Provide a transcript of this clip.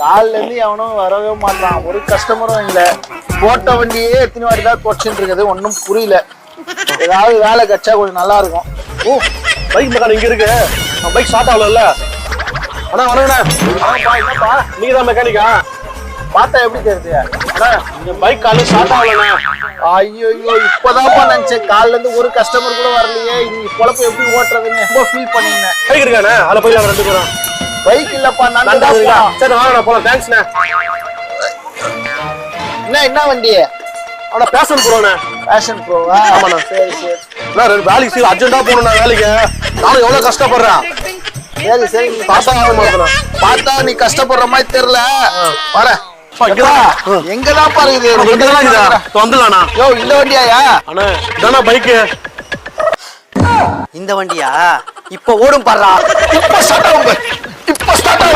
காலைல இருந்து எவனும் வரவே மாட்டான். ஒரு கஸ்டமரும் இல்ல. போட்ட வண்டியே எத்தனை வாட்டி தான் தொடச்சுட்டு இருக்குது. ஒன்றும் புரியல. ஏதாவது வேலை கச்சா கொஞ்சம் நல்லா இருக்கும். ஓ பைக் மெக்கானிக் இங்க இருக்கு. பைக் ஸ்டார்ட் ஆகல அண்ணா வணக்கண்ணா. ஆமாப்பா என்னப்பா? நீங்க தான் மெக்கானிக்கா பார்த்தா எப்படி தெரியுது? அண்ணா இந்த பைக் காலைல ஸ்டார்ட் ஆகலண்ணா. ஐயோ இப்பதான்ப்பா நினைச்சேன். காலைல இருந்து ஒரு கஸ்டமர் கூட வரலையே. இன்னைக்கு பொழப்பு எப்படி ஓட்டுறதுன்னு ரொம்ப ஃபீல் பண்ணிருந்தேன் பைக் இருக்காண்ணே அதில் போயிடலாம் ரெண்டு பேரும். பைக் இல்லப்பா நான் சரி வாங்கண்ணா போலாம். தேங்க்ஸ்ண்ணே என்ன என்ன வண்டி? அண்ணா பேஷன் போறோண்ணே ஃபேஷன் ப்ரோவா ஆமாண்ணா. சரி சரி. அண்ணா ரெண்டு வேலைக்கு சீக்கிரம் அர்ஜென்ட்டா போகணுண்ணா வேலைக்கு. நானும் எவ்வளவு கஷ்டப்படுறேன்? சரி சரி. நீ பார்த்தா ஆக மாட்டேண்ணா பார்த்தா நீ கஷ்டப்படுற மாதிரி தெரியல. வர. எங்கதான் இருக்குதா? வந்துடலாண்ணா. யோ இந்த வண்டியாயா? அண்ணா இதாண்ணா பைக்கு. இந்த வண்டியா? இப்ப ஓடும் பாடுறா இப்ப ஸ்டார்ட் поставь